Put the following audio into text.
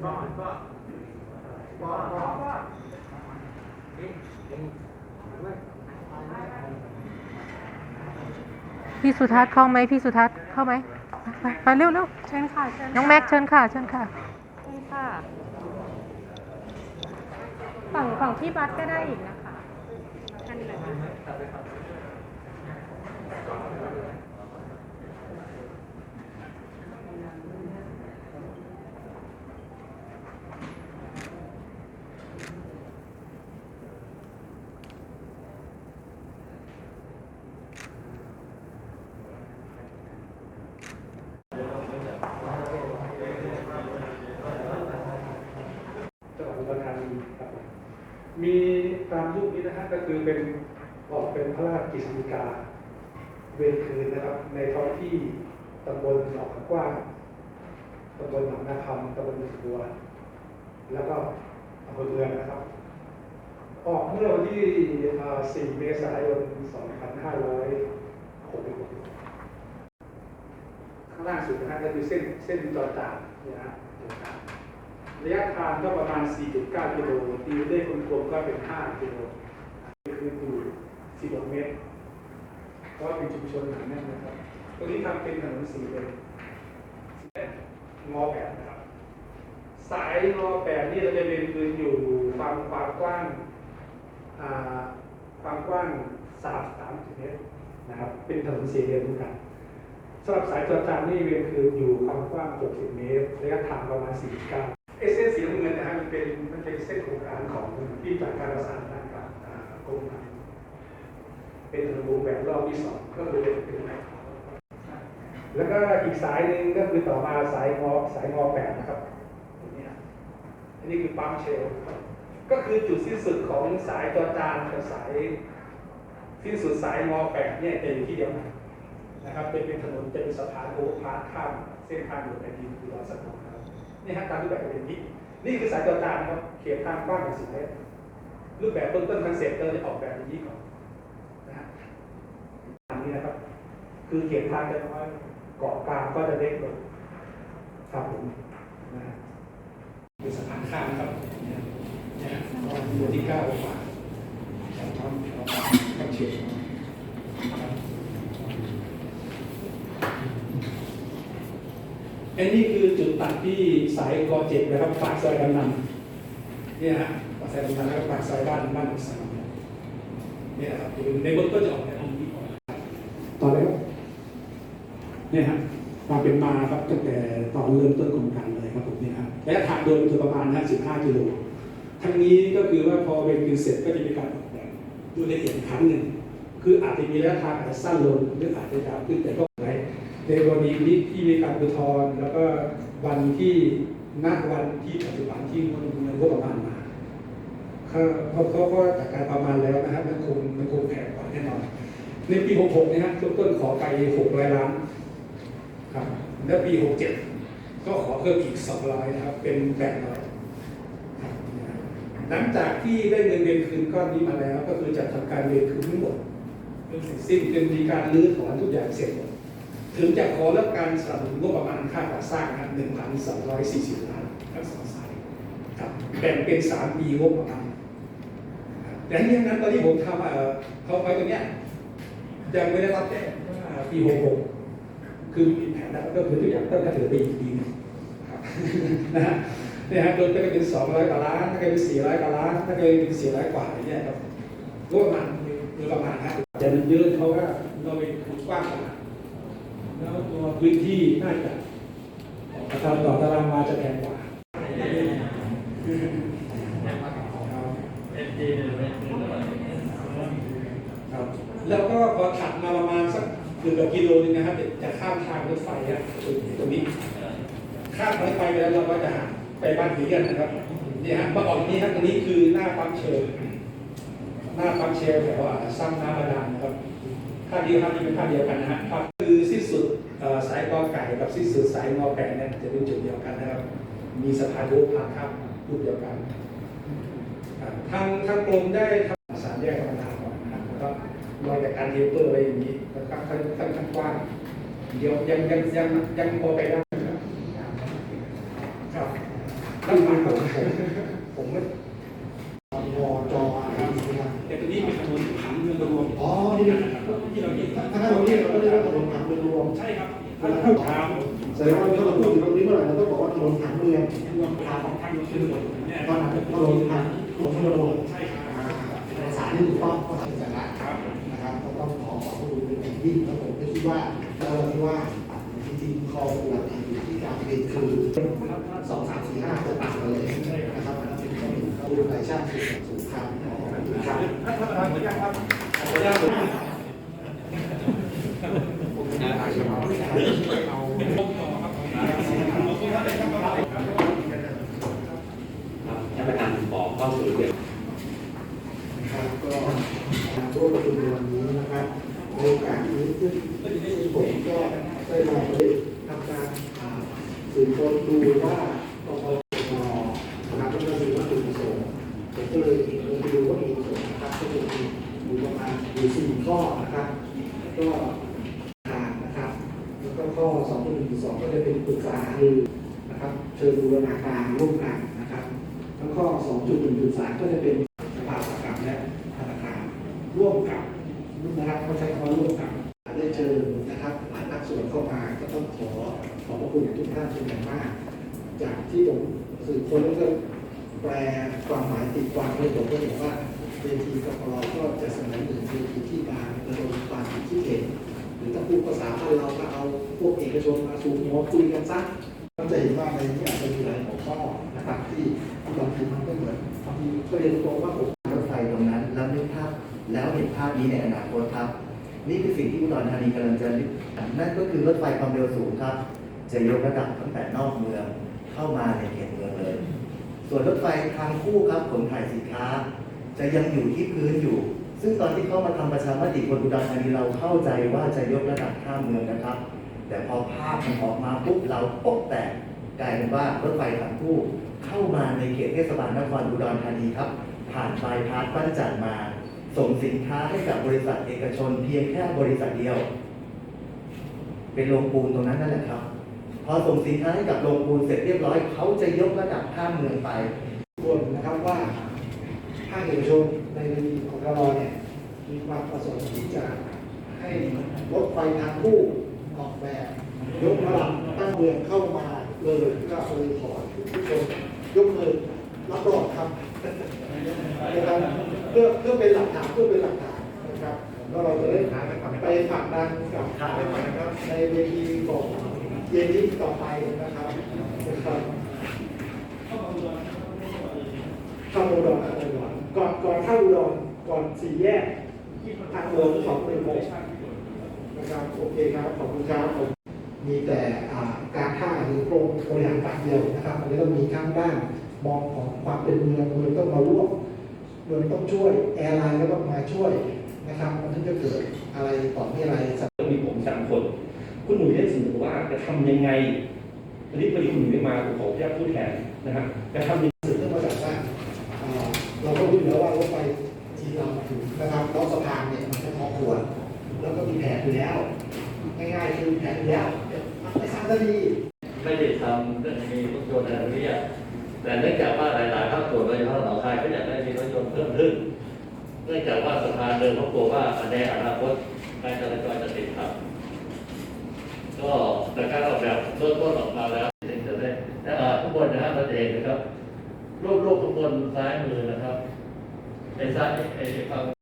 พี่สุทัศน์เข้าไหมพี่สุทัศน์เข้าไหมไปไปเร็วเร็วเชิญค่ะเชิญน้องแม็กเชิญค่ะเชิญค่ะเชิญค่ะ ฝั่งฝั่งพี่บัสก็ได้อีกนะคะอันนี้เลยค่ะ จังหวัดอุดรธานีครับ มีตามรูปนี้นะฮะก็คือเป็นออกเป็นพระราชกฤษฎีกาเวรคืนนะครับ ในท้องที่ตำบลหนองกว้างตำบลหนองนาคำตำบลหนองบัว แล้วก็อำเภอเมืองนะครับ ออกเมื่อวันที่ 4 เมษายน 2566ข้างล่างสุดนะฮะก็คือเส้นเส้นจอจานเนี่ยนะ ระยะทางก็ประมาณ 4.9 กิโลตีเลขกลมๆก็เป็น 5 กิโลคืออยู่16เมตร เพราะเป็นชุมชนหนาแน่นนะครับ ตรงนี้ทำเป็นถนนสี่เลนงอแปดนะครับ สายงอแปดนี่เราจะเป็นคืนอยู่ความความกว้างอ่าความกว้าง 3 3เมตรนะครับ เป็นถนนสีเลนเหมือนกันสำหรับสายจอจานนี่เวียนคืออยู่ความกว้าง 60 เมตร ระยะทางประมาณ 49เอเส้นสีน้ำ เป็นมันเป็นเส้นโครงการของที่จากการประสานงานกับกรมทางเป็นถนนวงแบบรอบที่สองก็คือเป็นเป็นแบบแล้วก็อีกสายหนึ่งก็คือต่อมาสายงอสายงอแปดนะครับอันนี้อันนี้คือปั๊มเชลล์ก็คือจุดสิ้นสุดของสายจอจานกับสายสิ้นสุดสายงอแปดเนี่ยจะอยู่ที่เดียวกันนะครับเป็นเป็นถนนจะเป็นสะพานโอเวอร์พาสข้ามเส้นทางด่วนแผ่นดินคือรอสักหน่นะครับนี่ฮะตามรูปแบบเป็นนี้ นี่คือสายจอจานะครับเขตทางกว้างอย่างสิบเมตรรูปแบบต้นต้นคอนเซ็ปต์เราจะออกแบบอย่างนี้ก่อนนะฮะอันนี้นะครับ คือเขตทางจะน้อยเกาะกลางก็จะเล็กลงครับผมนะฮะเป็นสะพานข้ามครับเนี่ยเนี่ยตัวที่เก้ากว่าแถวทำทำเฉียงนะครับ อันนี้คือจุดตัดที่สายกอเจ็ดนะครับปากซอยกำนันเนี่ยฮะปากซอยกำนันแล้วก็ปากซอยบ้านบ้านของสามเนี่ยนะครับในเบื้องต้นจะออกแบบนี้ก่อนต่อเลยครับเนี่ยฮะความเป็นมาครับตั้งแต่ตอนเริ่มต้นโครงการเลยครับผมเนี่ยครับระยะทางโดยคือประมาณ55กิโลทั้งนี้ก็คือว่าพอเป็นคือเสร็จก็จะมีการออกแบบดูละเอียดอีกครั้งหนึ่งคืออาจจะมีระยะทางอาจจะสั้นลงหรืออาจจะยาวขึ้นแต่ก็ ในกรณีนี้ที่มีการอุทธรณ์แล้วก็วันที่นัดวันที่ปัจจุบันที่มันมันก็ประมาณมาเขาเขาก็จากการประมาณแล้วนะครับมันคงมันคงแพงกว่าแน่นอนในปี 66 นะฮะต้นต้นขอไป 600 ล้านครับแล้วปี 67 ก็ขอเพิ่มอีก 200 นะครับ เป็น800ครับหลังจากที่ได้เงินเดือนคืนก้อนนี้มาแล้ว ก็คือจะทำการเรียนคืนทั้งหมดจนเสร็จสิ้นจนมีการรื้อถอนทุกอย่างเสร็จหมด ถึงจะขอรับการสนับสนุนงบประมาณค่าก่อสร้างนะ1,240 ล้านทั้งสองสายครับแบ่งเป็น 3 ปีงบประมาณแต่ทั้งนี้ทั้งนั้นตอนที่ผมทำเอ่อเขาไปตรงเนี้ยยังไม่ได้รับแจ้งว่าปี 66 คือมีแผนแล้วก็คือทุกอย่างต้องกระเถิบไปอีกปีหนึงครันะฮะเนี่ยฮะโดยจะเป็น 200กว่าล้านถ้าเกิดเป็น400กว่าล้านถ้าเกิดเป็น400กว่าอย่างเงี้ยครับงบประมาณโดยประมาณนะแต่มันเยอะเพราะว่าเราเป็นขุดกว้างขนาด แล้วตัวพื้นที่น่าจะตามต่อตารางวาจะแพงกว่าครับแล้วก็พอถัดมาประมาณสักเกือบกิโลนึงนะครับจะข้ามทางรถไฟอะตรงนี้ข้ามรถไฟไปแล้วเราก็จะไปบ้านผีเรียนนะครับนี่ฮะมาออกนี้ครับตรงนี้คือหน้าปั๊มเชลหน้าปั๊มเชลแถวอ่าซ้ำน้ำบาดาลนะครับภาพนี้ภาพนี้เป็นภาพเดียวกันนะฮะภาพ กอไก่กับสิ้นสุดสายงอแปดเนี่ยจะเป็นจุดเดียวกันนะครับ มีสะพานโยกผ่านข้ามรูปเดียวกันทางทางกรมได้ทำสามแยกธรรมดาก่อนนะครับแล้วก็ลอยจากการเทเปอร์อะไรอย่างนี้ค่อนข้างค่อนข้างกว้างเดี๋ยวยังยังยังยังพอไปได้ครับครับที่ผมผมผมไม่วอจออะไรนะครับแต่ตัวนี้เป็นถนนผังเมืองรวมอ๋อนี่เป็นที่เราเห็นถ้าเราเรียกเราก็เรียกว่าถนนผังเมืองรวมใช่ครับ ถ้าเราพูดทางแสดงว่าถ้าเราพูดถึงตรงนี้เมื่อไหร่เราต้องบอกว่าถนนผังเมืองทางของทางรถเป็นถนนเนี่ยตอนนั้นถนนผังของเมืองรวมใช่ครับเอกสารที่ถูกต้องก็ทำสัญลักษณ์ครับนะครับก็ต้องขอขอบคุณเป็นอย่างยิ่งครับผมไม่คิดว่าเราคิดว่าจริงๆคอปวดที่การเรียนคือสองสามสี่ห้าจะต่างกันเลยนะครับอันนั้นเป็นข้อหนึ่งเขาดูรายชาติสูงครับครับท่านประธานขออนุญาตครับขออนุญาตผม ท่านประธานขอเข้าสู่เรื่อง นะครับ การ่วมประชุมในวันนี้นะครับในโอกาสนี้ซึ่งผมก็ได้มาทำการอ่าสืบค้นดูว่าปปชนะครับก็คือวัตถุประสงค์ผมก็เลยลงไปดูวัตถุประสงค์นะครับก็จะมีอยู่ประมาณอยู่สี่ข้อนะครับ ก็ทางนะครับ แล้วก็ข้อ2.1.2ก็จะเป็นปรึกษาหรือนะครับ เชิญบูรณาการร่วมกันนะครับ แล้วข้อ2.1.3ก็จะเป็นสภาอุตสาห ก็ต้องขอขอบพระคุณทุกท่านเป็นอย่างมาก จากที่ผมสื่อคนแล้วก็แปลความหมายติดความเลยผมก็เห็นว่าเวทีกปรก็จะเสนอหนึ่งเวทีที่มาระดมความคิดเห็นหรือถ้าพูดภาษาบ้านเราก็เอาพวกเอกชนมาสูงหัวคุยกันซะก็จะเห็นว่าในนี้อาจจะมีหลายหัวข้อนะครับที่ที่บางทีมันก็เหมือนบางทีก็เรียนตรงว่าผมรถไฟตรงนั้น แล้วนึกภาพแล้วเห็นภาพนี้ในอนาคตครับ นี่คือสิ่งที่อุดรธานีกำลังจะนั่นก็คือรถไฟความเร็วสูงครับ จะยกระดับตั้งแต่นอกเมืองเข้ามาในเขตเมืองเลย ส่วนรถไฟทางคู่ครับขนถ่ายสินค้า จะยังอยู่ที่พื้นอยู่ ซึ่งตอนที่เข้ามาทำประชามติคนอุดรธานีเราเข้าใจว่าจะยกระดับข้ามเมืองนะครับ แต่พอภาพมันออกมาปุ๊บเราโป๊ะแตกกลายเป็นว่ารถไฟทางคู่เข้ามาในเขตเทศบาลนครอุดรธานีครับ ผ่านบายพาสบ้านจันทร์มา ส่งสินค้าให้กับบริษัทเอกชน เพียงแค่บริษัทเดียว เป็นโรงปูนตรงนั้นนั่นแหละครับ พอส่งสินค้าให้กับโรงปูนเสร็จเรียบร้อย เขาจะยกระดับข้ามเมืองไปควรนะครับว่าภาคเอกชนในเวทีของเรเนี่ยมีความประสงค์ที่จะให้รถไฟทางคู่ออกแบบ ยกระดับตั้งเมืองเข้ามาเลยก็เลยขอทุกคนยกมือรับรองครับนะครับ เพื่อเพื่อเป็นหลักฐานเพื่อเป็นหลักฐานนะครับแล้วเราจะได้ไปผลักดันกับนะครับในเวทีของเย็นนี้ต่อไปนะครับนะครับเข้าอุดรเข้าอุดรก่อนก่อนเข้าอุดรก่อนสี่แยกทางหลวงสองหนึ่งหกนะครับโอเคครับขอบคุณครับผมมีแต่อ่าการท่าหรือโครงบริหารฝั่งเดียวนะครับอันนี้เรามีข้างด้านมองของความเป็นเมืองเมืองต้องมาร่วมเมืองต้องช่วยแอร์ไลน์ก็ต้องมาช่วยนะครับมันถึงจะเกิดอะไรต่อมีอะไรสักมีผมสามคน คุณหนุ่ยได้เสนอว่าจะทำยังไงอันนี้พอดีคุณหนุ่ยไม่มาผมขออนุญาตพูดแทนนะครับจะทำยังไงสืบเนื่องมาจากว่าเอ่อเราก็รู้อยู่แล้วว่ารถไฟที่เรามาถึงนะครับรถสะพานเนี่ยมันจะพอควรแล้วก็มีแผนอยู่แล้ว ง่ายๆคือแผนอยู่แล้วไม่สร้างได้ดีไม่ได้ เพิ่มขึ้น เนื่องจากว่าสะพานเดิมเขากลัวว่าในอนาคตการจราจรจะติดขัดก็แต่การออกแบบเริ่มต้นออกมาแล้วถึงจะได้และอ่าข้างบนนะครับเราจะเห็นนะครับรูปรูปข้างบนซ้ายมือนะครับในซ้ายไอ้ฝั่ง